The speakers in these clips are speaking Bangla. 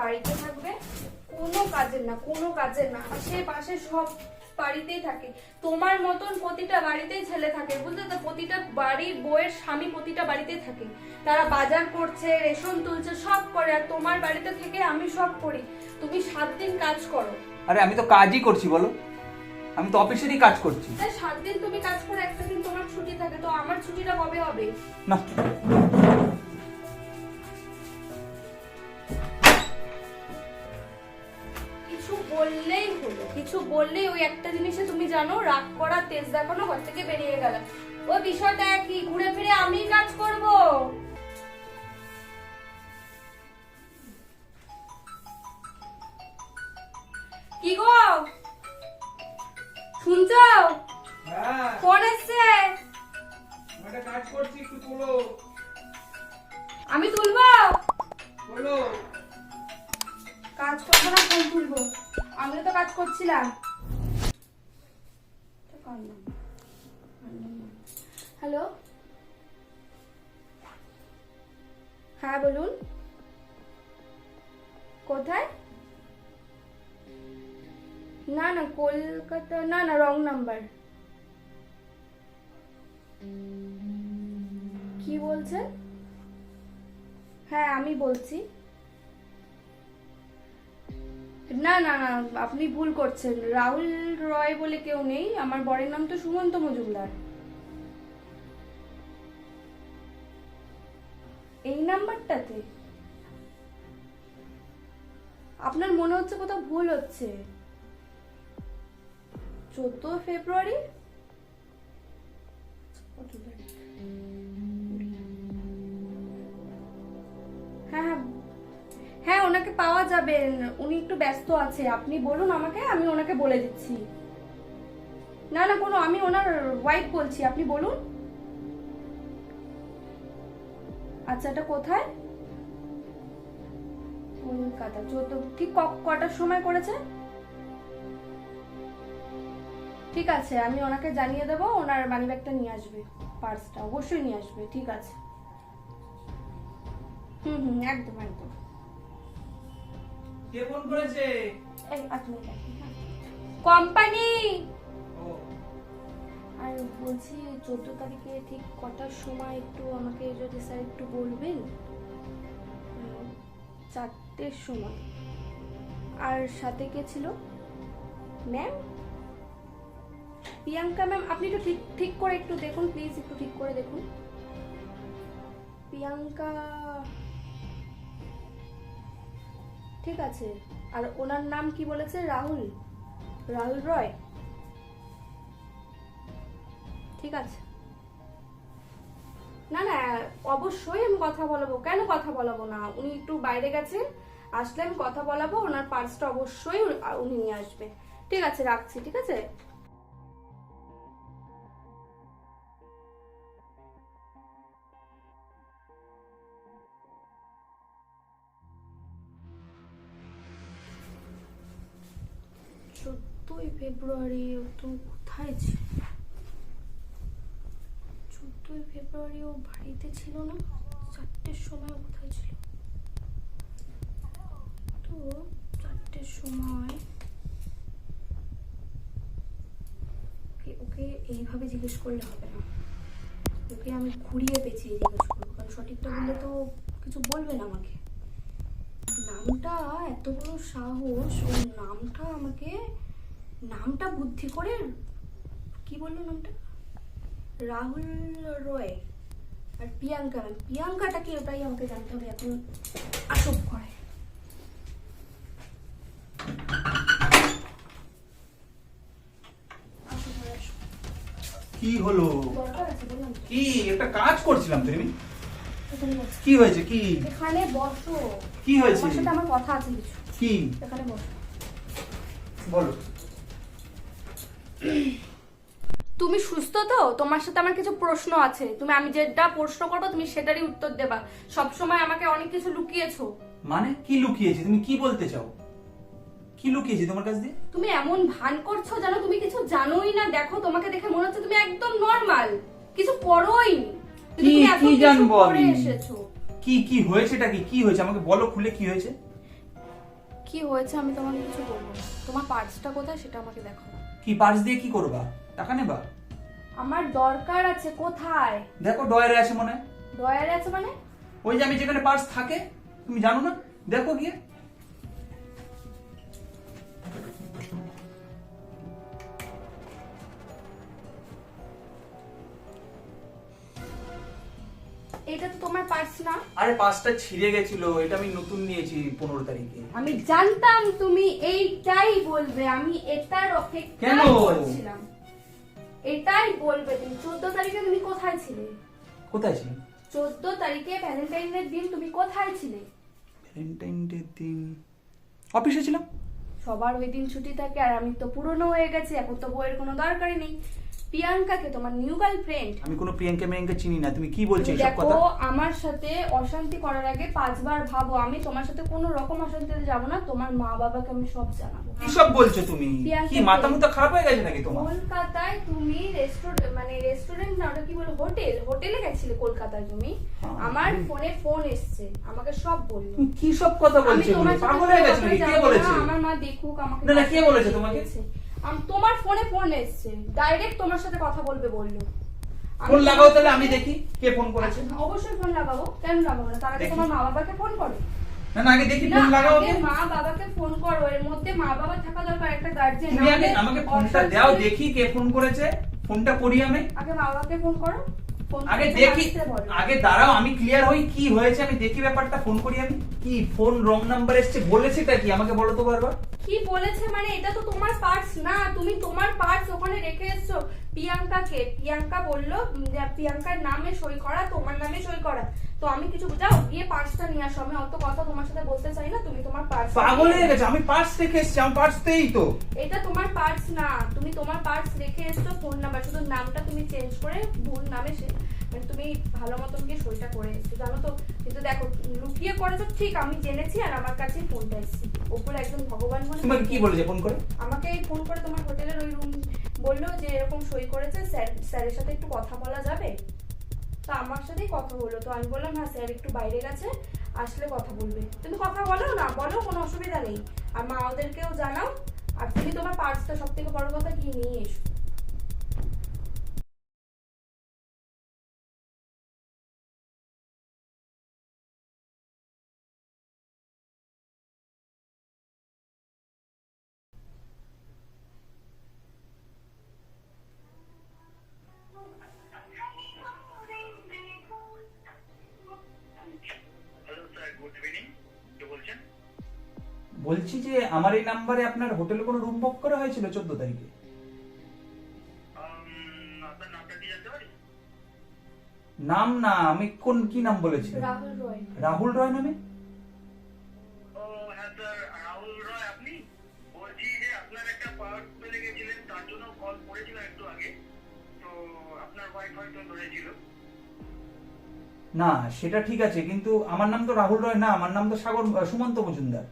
বাড়িতে থাকবে কোনো কাজের না কোনো কাজের না। আশেপাশে সব বাড়িতেই থাকে। তোমার মতন প্রতিটা বাড়িতেই ছেলে থাকে বুঝলে তো? প্রতিটা বাড়ির বউয়ের স্বামী প্রতিটা বাড়িতেই থাকে। তারা বাজার করছে রেশন তুলছে সব করে আর তোমার বাড়িতে থেকে আমি সব করি। তুমি সাত দিন কাজ করো। আরে আমি তো কাজই করছি বলো। আমি তো অফিসেরই কাজ করছি। সাত দিন তুমি কাজ করে একটা দিন তোমার ছুটি থাকে। তো আমার ছুটিটা কবে হবে? না বললেই হলো কিছু বললেই ওই একটা জিনিসে তুমি জানো রাগ করা তেজ দেখানো ঘর থেকে বেরিয়ে গেল। ওই বিষয়টা কি? ঘুরে ফিরে আমি কাজ করব? কি গো? শুনছো? হ্যাঁ। ফোন এসছে? কাজ করছি একটু তুলো। আমি তুলবো? বলো কাজ করব না ফোন তুলবো। আমি তো কাজ করছিলাম। হ্যালো? হ্যাঁ বলুন। কোথায়? না না, কলকাতা, না না, রং নাম্বার। কি বলছেন? হ্যাঁ আমি বলছি। না না না, আপনি ভুল করছেন। রাহুল রয় বলে কেউ নেই। আমার বরের নাম তো সুমন্ত মজুমদার। এই নাম্বারটাতে? আপনার মনে হচ্ছে কোথাও ভুল হচ্ছে। চোদ্দ ফেব্রুয়ারি? হ্যাঁ হ্যাঁ হ্যাঁ ওনাকে পাওয়া যাবে। উনি একটু ব্যস্ত আছে। আপনি বলুন আমাকে, আমি ওনাকে বলে দিচ্ছি। না না, কোনো, আমি ওনার ওয়াইফ বলছি। আপনি বলুন। আচ্ছা এটা কোথায়? কলকাতা চোদ্দ ঠিক কটার সময় করেছে? ঠিক আছে, আমি ওনাকে জানিয়ে দেবো, ওনার মানি ব্যাগটা নিয়ে আসবে পার্সটা অবশ্যই নিয়ে আসবে, ঠিক আছে। হুম হুম, একদম একদম। কে ফোন করেছে? এই মিনিট এক কোম্পানি! আর বলছি চোদ্দ তারিখে ঠিক কটার সময় একটু আমাকে যদি স্যার একটু বলবেন? চারটের সময়। আর সাথে কে ছিল? ম্যাম? প্রিয়াঙ্কা ম্যাম আপনি একটু ঠিক ঠিক করে একটু দেখুন প্লিজ একটু ঠিক করে দেখুন। প্রিয়াঙ্কা ঠিক আছে। আর ওনার নাম কি বলেছে? রাহুল। রাহুল রয়। ঠিক আছে। না না, অবশ্যই আমি কথা বলাবো। কেন কথা বলাবো না? উনি একটু বাইরে গেছেন। আসলে আমি কথা বলাবো। ওনার পার্সটা অবশ্যই উনি নিয়ে আসবে। ঠিক আছে, রাখছি, ঠিক আছে? ফেব্রুয়ারি ও তো কোথায় ছিল? চোদ্দই ফেব্রুয়ারি ও বাড়িতে ছিল না? চারটের সময় কোথায় ছিল? তো চারটের সময় ওকে এইভাবে জিজ্ঞেস করলে হবে না। ওকে আমি ঘুরিয়ে পেঁচিয়ে জিজ্ঞেস করব, কারণ সঠিকটা বললে তো কিছু বলবে না আমাকে। নামটা এত বড় সাহস, ওর নামটা আমাকে নামটা বুদ্ধি করে কি বলল নামটা? রাহুল রয় আর প্রিয়াঙ্কা ম্যাম। প্রিয়াঙ্কাটা কি ওটাই আমাকে জানতে হবে এখন আসব করে। কি হলো? বললাম কি? একটা কাজ করছিলাম তো আমি। কি হয়েছে? কি? এখানে বসো। কি হয়েছে? আমার সাথে আমার কথা আছে কিছু। কি? এখানে বসো। বলো। তুমি সুস্থ তো? তোমার সাথে আমার কিছু প্রশ্ন আছে। তুমি আমি যেটা প্রশ্ন করব তুমি সেটারই উত্তর দেবা। সব সময় আমাকে অনেক কিছু লুকিয়েছো। মানে কি লুকিয়েছি? তুমি কি বলতে চাও? কি লুকিয়েছি তোমার কাছ দিয়ে? তুমি এমন ভান করছ জানো তুমি কিছু জানোই না। দেখো তোমাকে দেখে মনে হচ্ছে তুমি একদম নর্মাল কিছু পড়োই কি- তুমি কি জানব আমি? এসেছ। কি কি হয়েছেটা কি? কি হয়েছে? আমাকে বলো খুলে কি হয়েছে? কি হয়েছে আমি তোমাকে কিছু বলব তোমার পার্টসটা কোথায় সেটা আমাকে দেখো কি পার্স দিয়ে কি করবা? টাকা নেবা? আমার দরকার আছে কোথায়? দেখো ডয়ারে আছে মনে হয়। ডয়ারে আছে মানে? ওই যে আমি যেখানে পার্স থাকে তুমি জানো না? দেখো গিয়ে। এটা তো তোমার পার্স না? আরে ছিঁড়ে গেছিল এটা আমি নতুন নিয়েছি পনেরো তারিখে। আমি জানতাম তুমি এইটাই বলবে আমি এটার অপেক্ষা কেন? করছিলাম। এটাই বলবে তুমি। চোদ্দ তারিখে তুমি কোথায় ছিলে? কোথায় ছিল? চোদ্দ তারিখে ভ্যালেন্টাইনের দিন তুমি কোথাইন ছিলে? ভ্যালেন্টাইন ডে দিন। অফিসে ছিলাম। সবার ওই দিন ছুটি থাকে আর আমি তো পুরনো হয়ে গেছি এখন তো বইয়ের কোনো দরকারই নেই। প্রিয়াঙ্কাকে তোমার নিউ গার্লফ্রেন্ড আমি কোনো প্রিয়াঙ্কা মেয়াঙ্কা চিনি না তুমি কি বলছো এইসব দেখো আমার সাথে অশান্তি করার আগে পাঁচবার ভাবো আমি তোমার সাথে কোনো রকম অশান্তিতে যাব না তোমার মা বাবাকে আমি সব জানাব। কি সব বলছো তুমি? কি মাথা মুথা খারাপ হয়ে গেছে নাকি তোমার? কলকাতায় তুমি রেস্টুরেন্ট মানে রেস্টুরেন্ট না ওটা কি বলো হোটেল? হোটেলে গেছিলে কলকাতায় তুমি? হ্যাঁ। আমার ফোনে ফোন এসছে আমাকে সব বলল। তুমি কি সব কথা বলছো পাগল হয়ে গেছে কে বলেছে? আমার মা দেখুক আমাকে না, না, কে বলেছে তোমাকে? আম- তোমার ফোনে ফোন এসছে। ডাইরেক্ট তোমার সাথে কথা বলবে বলল। ফোন লাগাও তাহলে আমি দেখি কে ফোন করেছে। আচ্ছা, অবশ্যই ফোন লাগাবো। কেন লাগাবো না? তার আগে তোমার মা বাবাকে ফোন করো। না না আগে দেখি ফোন লাগাও। আগে মা বাবাকে ফোন করো। এর মধ্যে মা বাবা থাকা দরকার একটা গার্জিয়ান তুমি আগে আমাকে ফোনটা দাও দেখি কে ফোন করেছে। ফোনটা করি আমি। আগে মা বাবাকে ফোন করো। আগে দেখি আগে দাঁড়াও আমি ক্লিয়ার হই কি হয়েছে? আমি দেখি ব্যাপারটা ফোন করি আমি। কি ফোন রং নাম্বার এসছে? বলেছেটা কি? আমাকে বলো তো বারবার। কি বলেছে মানে? এটা তো তোমার পার্টস না তুমি তোমার পার্টস ওখানে রেখে এসছো। প্রিয়াঙ্কাকে প্রিয়াঙ্কা বলল যে প্রিয়াঙ্কার নামে সই করা তোমার নামে সই করা। তো আমি কিছু যাও গিয়ে পার্সটা নিয়ে আসো। আমি অত কথা তোমার সাথে বলতে চাই না তুমি তোমার পার্স পাগল হয়ে গেছে? আমি পার্স রেখে এসছি আমার পার্সতেই তো। এটা তোমার পার্টস না তুমি তোমার পার্টস রেখে এসছো ফোন নাম্বার শুধু নামটা তুমি চেঞ্জ করে ভুল নামে সে মানে তুমি ভালো মতন গিয়ে সইটা করে এসছো জানো তো? কিন্তু দেখো লুকিয়ে করেছ ঠিক আমি জেনেছি আর আমার কাছে ফোনটা এসেছি। ওপরে একজন ভগবান বলে তোমাকে কি বলেছে ফোন করে? আমাকে এই ফোন করে তোমার হোটেলের ওই রুম বলল যে এরকম সই করেছে স্যার স্যারের সাথে একটু কথা বলা যাবে? তো আমার সাথেই কথা হলো তো আমি বললাম হ্যাঁ স্যার একটু বাইরে গেছে আসলে কথা বলবে। তুমি কথা বলো না বলো কোনো অসুবিধা নেই। আর মা ওদেরকেও জানাও আর তুমি তোমার পার্সটা সব থেকে বড় কথা কি নিয়ে এসো। বলছি যে আমার এই নাম্বারে আপনার হোটেলে কোনো রুম বুক করা হয়েছিল চোদ্দ তারিখে? নাম না আমি কোন কি নাম বলেছি রাহুল রয় রাহুল রয় নামে? ও হ্যাঁ স্যার রাহুল রয় আপনি? বলছি যে আপনার একটা পার্ট ফেলে গেছিলেন তার জন্য কল করেছিলাম একটু আগে। তো আপনার ওয়াইফ হয়তো ধরেছিল। না সেটা ঠিক আছে কিন্তু আমার নাম তো রাহুল রয় না আমার নাম তো সাগর সুমন্ত মজুমদার।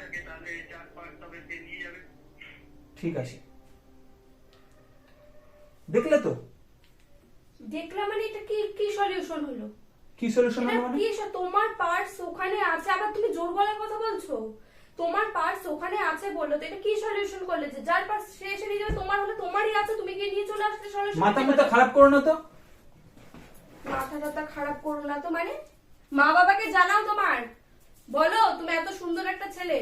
থাকে তাহলে চার পার্ট তবে সে নিয়ে যাবে। ঠিক আছে। দেখলে তো? দেখলাম মানে এটা কি কি সলিউশন হলো? কি সলিউশন হলো মানে? কি তোমার পার্স ওখানে আছে আবার তুমি জোর গলায় কথা বলছো? তোমার পার্স ওখানে আছে বলল তো এটা কি সলিউশন করলে যে? যার পার্স সে এসে নিয়ে যাবে তোমার হলে তোমারই আছে তুমি গিয়ে নিয়ে চলে আসলে সলিউশন মাথা মাথা খারাপ করো না তো। মাথা টাথা খারাপ করো না তো মানে? মা বাবাকে জানাও তোমার। বলো তুমি এত সুন্দর একটা ছেলে।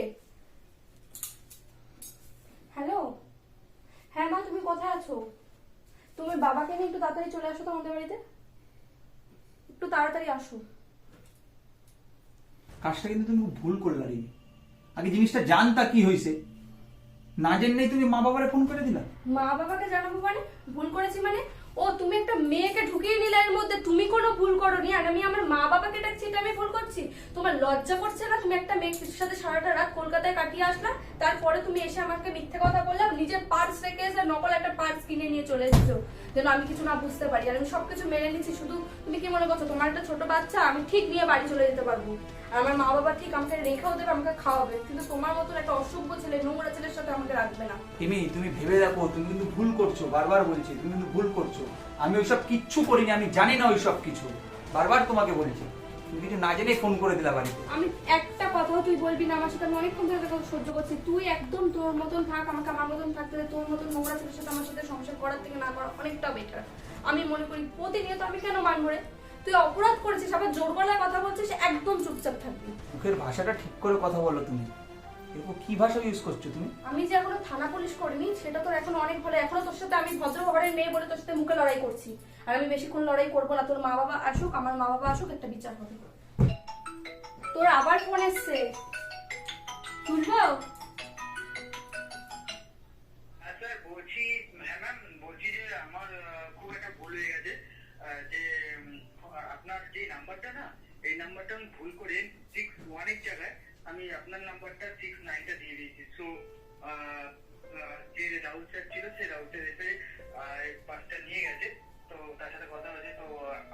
হ্যালো হ্যাঁ মা তুমি কোথায় আছো? তুমি বাবাকে নিয়ে একটু তাড়াতাড়ি চলে আসো তো আমাদের বাড়িতে। একটু তাড়াতাড়ি আসো। কাজটা কিন্তু তুমি ভুল করলে রে আগে জিনিসটা জানতা কি হয়েছে না জেনেই তুমি মা বাবারে ফোন করে দিলা? মা বাবাকে জানাব মানে? ভুল করেছি মানে? ও, তুমি একটা মেয়েকে ঢুকিয়ে নিলে এর মধ্যে তুমি কোনো ভুল করোনি, আর আমি আমার মা বাবাকে ডাকছি এটা আমি ভুল করছি। তোমার লজ্জা করছে না? তুমি একটা মেয়ের সাথে সারাটা রাত কলকাতায় কাটিয়ে আসলা, তারপরে তুমি এসে আমাকে মিথ্যে কথা বললে নিজের পার্স রেখে এসে নকল একটা পার্স কিনে নিয়ে চলে এসেছ। যেন আমি কিছু না বুঝতে পারি, আর আমি সবকিছু মেনে নিচ্ছি। শুধু তুমি কি মনে করছ, তোমার একটা ছোট বাচ্চা, আমি ঠিক নিয়ে বাড়ি চলে যেতে পারব। আমার মা বাবা ঠিক আমাকে রেখেও দেবে আমাকে খাওয়াবে। কিন্তু তোমার মতন একটা অসভ্য ছেলে নোংরা ছেলের সাথে আমাকে রাখবে না। এমি তুমি ভেবে দেখো তুমি কিন্তু ভুল করছ বারবার বলছি তুমি কিন্তু ভুল করছ। আমি ওইসব কিচ্ছু করিনি আমি জানি না ওইসব কিছু। বারবার তোমাকে বলছি। তুমি কিছু না জেনেই ফোন করে দিলা বাড়িতে। আমি একটা কথাও তুই বলবি না আমার সাথে আমি অনেকক্ষণ ধরে তোকে সহ্য করছি। তুই একদম তোর মতন থাক আমাকে আমার মতন থাকতে দে তোর মতন নোংরা ছেলের সাথে আমার সাথে সংসার করার থেকে না করা অনেকটা বেটার আমি মনে করি প্রতিনিয়ত আমি কেন মানবো রে তুই অপরাধ করেছিস আবার জোর গলায় কথা বলছিস একদম চুপচাপ থাকবি। মুখের ভাষাটা ঠিক করে কথা বলো তুমি। এরকম কি ভাষা ইউজ করছ তুমি? আমি যে এখনও থানা পুলিশ করিনি সেটা তোর এখন অনেক ভালো। এখনও তোর সাথে আমি ভদ্র খবরের নেই বলে তোর সাথে মুখে লড়াই করছি। আর আমি বেশিক্ষণ লড়াই করব না। তোর মা বাবা আসুক আমার মা বাবা আসুক একটা বিচার হবে। তোর আবার ফোন এসছে। তুলবো? নাম্বারটা না এই নাম্বারটা আমি ভুল করে সিক্স ওয়ানের জায়গায় আমি আপনার নাম্বারটা সিক্স নাইনটা দিয়ে দিয়েছি। সো যে রাহুল স্যার ছিল সেই রাহুল স্যার এসে পাসটা নিয়ে গেছে। তো তার সাথে কথা হয়েছে তো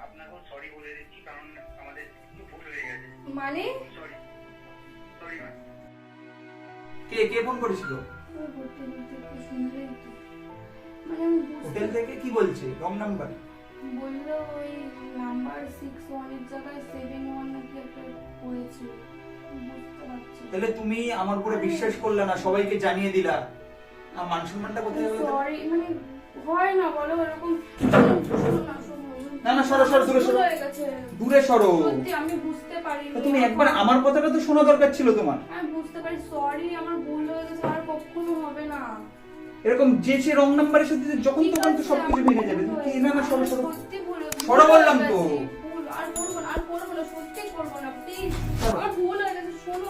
আপনাকেও সরি বলে দিচ্ছি কারণ আমাদের একটু ভুল হয়ে গেছে। মানে? সরি সরি কে কে ফোন করেছিল? মানে হোটেল থেকে কি বলছে? রং নাম্বার বলল ওই নাম্বার সিক্স ওয়ানের জায়গায় সেভেন ওয়ান নাকি একটা পড়েছিল বুঝতে পারছি। তাহলে তুমি আমার উপরে বিশ্বাস করলে না সবাইকে জানিয়ে দিলা। আমার মান সম্মানটা কোথায় গেল সরি মানে হয় না বলো এরকম না। না, সরো, সরো, দূরে সরো। দূরে সরো। সত্যি আমি বুঝতে পারিনি। তো তুমি একবার আমার কথাটা তো শোনা দরকার ছিল তোমার। আমি বুঝতে পারি সরি এরকম যে সে রং নাম্বারের সাথে যখন তখন তো সব সবকিছু ভেঙে যাবে কি। না না সরো সরো। সরো বললাম তো। আর করব না আর করব না সত্যি করব না প্লিজ আর ভুল হয়ে গেছে ভুল